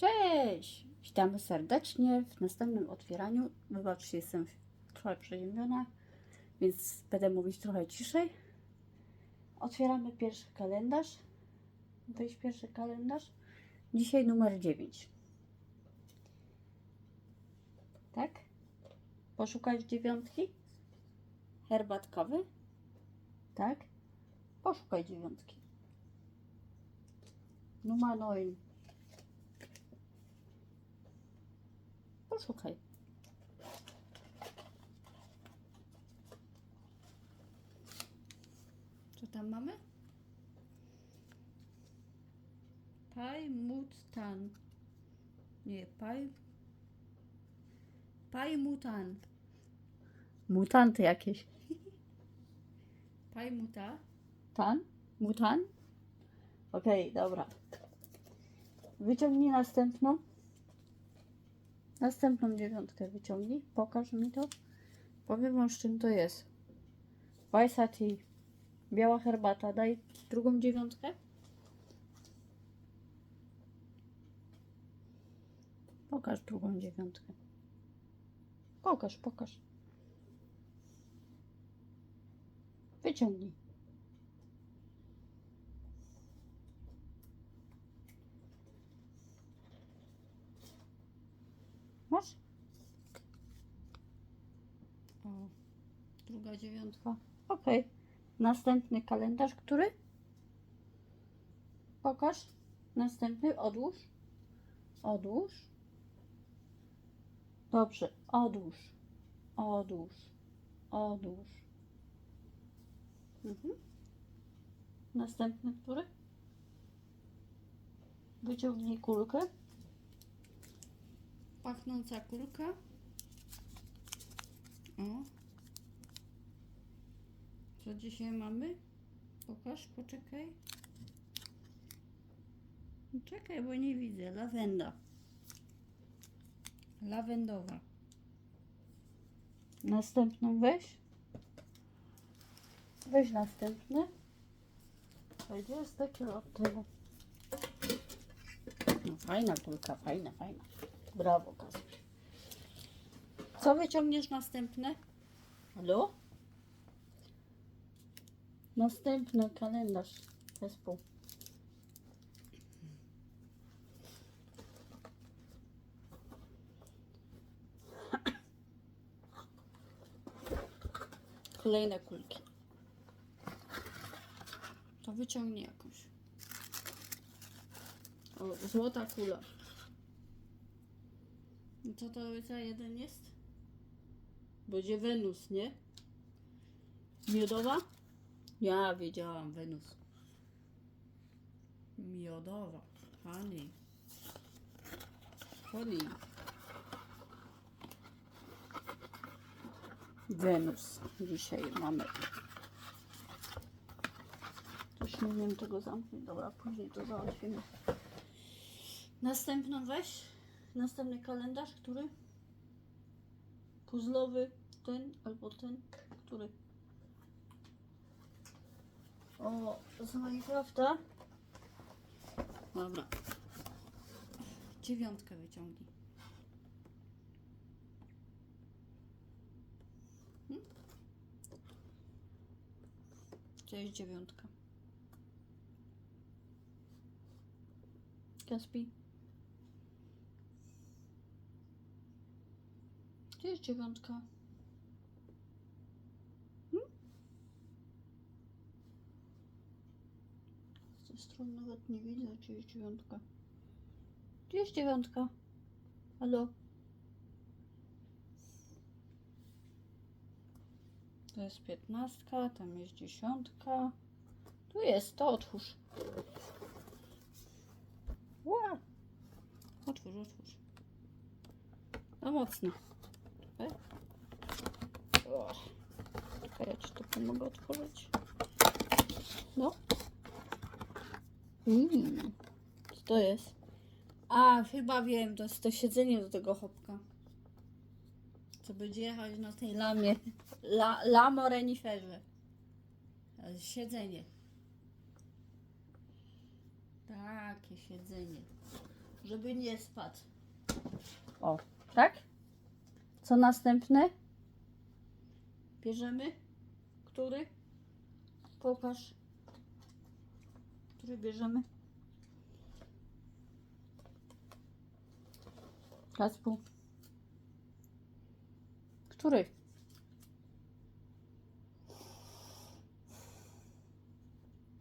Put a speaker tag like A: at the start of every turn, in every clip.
A: Cześć! Witamy serdecznie w następnym otwieraniu. Wybaczcie, jestem trochę przeziębiona, więc będę mówić trochę ciszej. Otwieramy pierwszy kalendarz. To jest pierwszy kalendarz. Dzisiaj numer 9. Tak? Poszukać dziewiątki? Herbatkowy? Tak? Poszukaj dziewiątki. Numer 9. Poszukaj. Co tam mamy? Paj mutan. Nie, paj. Paj mutan. Mutanty jakieś. Paj muta. Tan? Mutan? Okej, dobra. Wyciągnij następną. Następną dziewiątkę wyciągnij. Pokaż mi to. Powiem wam, z czym to jest. Weissa. Biała herbata. Daj drugą dziewiątkę. Pokaż drugą dziewiątkę. Pokaż, pokaż. Wyciągnij. Masz? O, druga dziewiątka. Okej. Następny kalendarz, który? Pokaż. Następny, odłóż. Odłóż. Dobrze, odłóż. Odłóż. Odłóż. Mhm. Następny, który? Wyciągnij kulkę. Pachnąca kulka. O. Co dzisiaj mamy? Pokaż, poczekaj. Czekaj, bo nie widzę. Lawenda. Lawendowa. Następną weź. Weź następny. A jest taki od tyłu? No fajna kulka, fajna, fajna. Brawo, Kasuś. Co wyciągniesz następne? Halo? Następny kalendarz zespół. Kolejne kulki. To wyciągnie jakąś. O, złota kula. Co to za jeden jest? Będzie Wenus, nie? Miodowa? Ja wiedziałam, Wenus. Miodowa. Honey. Honey. Wenus. Dzisiaj mamy. Też nie wiem tego zamknąć. Dobra, później to załatwimy. Następną weź. Następny kalendarz, który? Puzzlowy, ten albo ten, który? O, z Minecrafta. Dobra. Dziewiątkę wyciągnij. Hmm? Gdzie jest dziewiątka? Kaspi. Gdzie jest dziewiątka? Hmm? Z tej strony nawet nie widzę, gdzie jest dziewiątka. Gdzie jest dziewiątka? Halo? To jest piętnastka, tam jest dziesiątka. Tu jest, to otwórz. Ła! Otwórz, otwórz. No mocno. O, Czekaj, ja ci to pomogę otworzyć. No. Mm. Co to jest? A, chyba wiem, to jest to siedzenie do tego chopka. Co będzie jechać na tej lamie. La, lamo reniferze. Siedzenie. Takie siedzenie. żeby nie spadł. O, tak? Co następne? Bierzemy. Który? Pokaż. Który bierzemy? Kacpu. Który?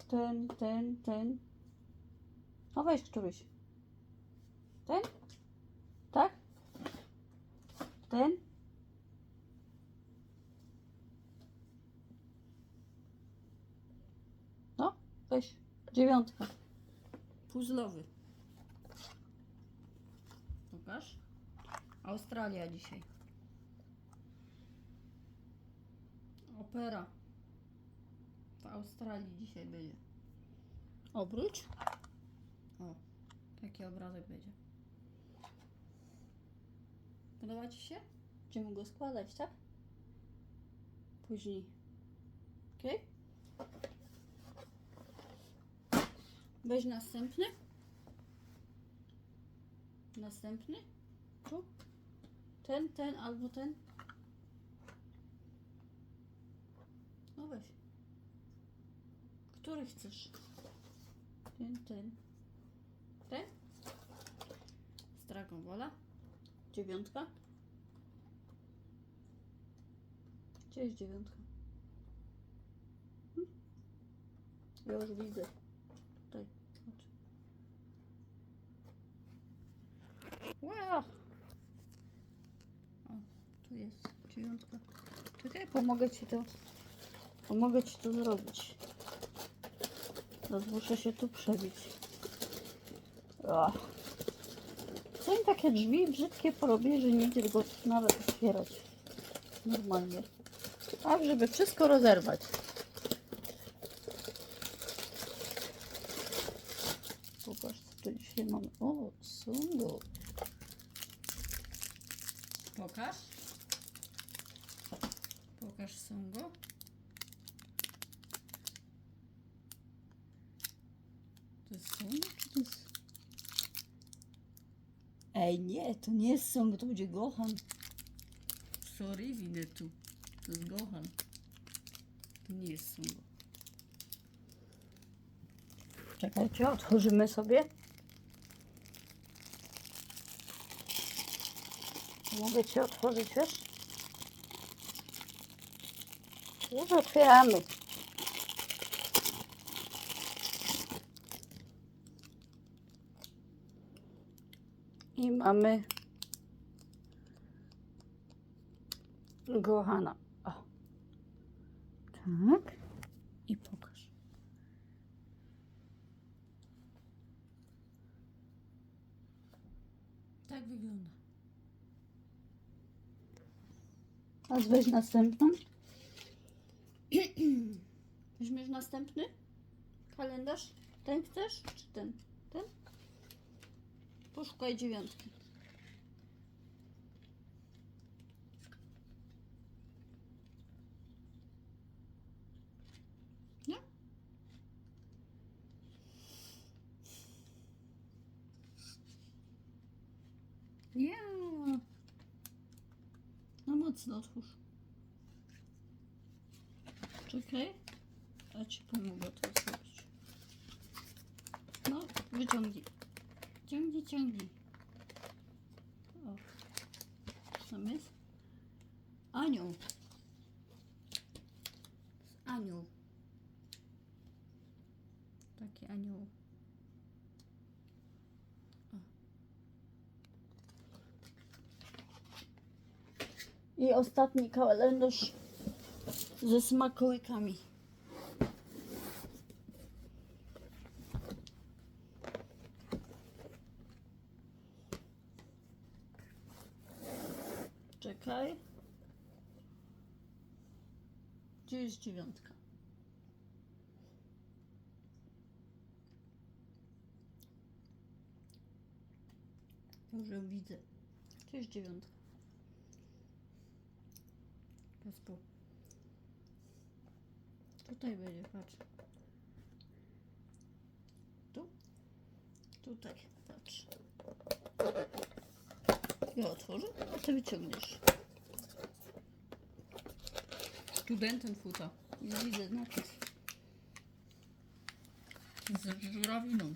A: Ten, ten, ten. No weź któryś. Ten? Ten? No, weź. Dziewiątka. Puzzlowy. Pokaż. Australia dzisiaj. Opera. W Australii dzisiaj będzie. Obróć. O, taki obrazek będzie. Podoba Ci się? Będziemy go składać, tak? Później. Ok? Weź następny. Następny. Tu. Ten, ten albo ten. No weź. Który chcesz? Ten, ten. Ten? Z Dragon Balla. Dziewiątka. Gdzie jest dziewiątka? Hm? Ja już widzę. Tutaj. Chodź. Wow. O, tu jest dziewiątka. Czekaj, pomogę ci to. Pomogę ci to zrobić. Teraz muszę się tu przebić. O. Im takie drzwi brzydkie porobię, że nie idzie go nawet otwierać. Normalnie. Tak, żeby wszystko rozerwać. Popatrz, co tu dzisiaj mamy. O, sungo. Pokaż. Pokaż sungo. To jest sungo, to jest... Ej, nie, to nie jest song, to będzie Gohan. Sorry, winę tu. To jest Gohan. To nie jest song. Czekajcie, otworzymy sobie. Mogę ci otworzyć, wiesz? Już otwieramy. I mamy Gohana. O. Tak. I pokaż. Tak wygląda. A weź następną. Weźmiesz następny kalendarz? Ten chcesz, czy ten? Ten? Poszukaj dziewiątki. Nie? Ja. No mocno otwórz. Czekaj. A ci pomogę to zrobić. No, wyciągnij. Ciągnij, ciągnij. O. Co jest? Anioł. Anioł. Taki anioł. I ostatni kalendarz ze smakołykami. Czekaj. Gdzie jest dziewiątka? Już ją widzę. Gdzie jest dziewiątka? Tutaj będzie, patrz. Tu? Tutaj, patrz. Ja otworzę, a ty wyciągniesz.
B: Studenten futa.
A: Nie widzę napis.
B: Z żurawiną.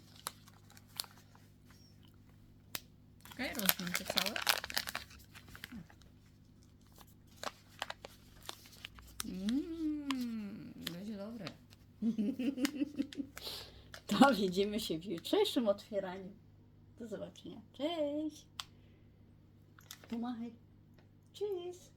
B: Okej, rozwin to całe. Mmm, będzie dobre.
A: To widzimy się w jutrzejszym otwieraniu. Do zobaczenia. Cześć. Pomachaj. Cześć.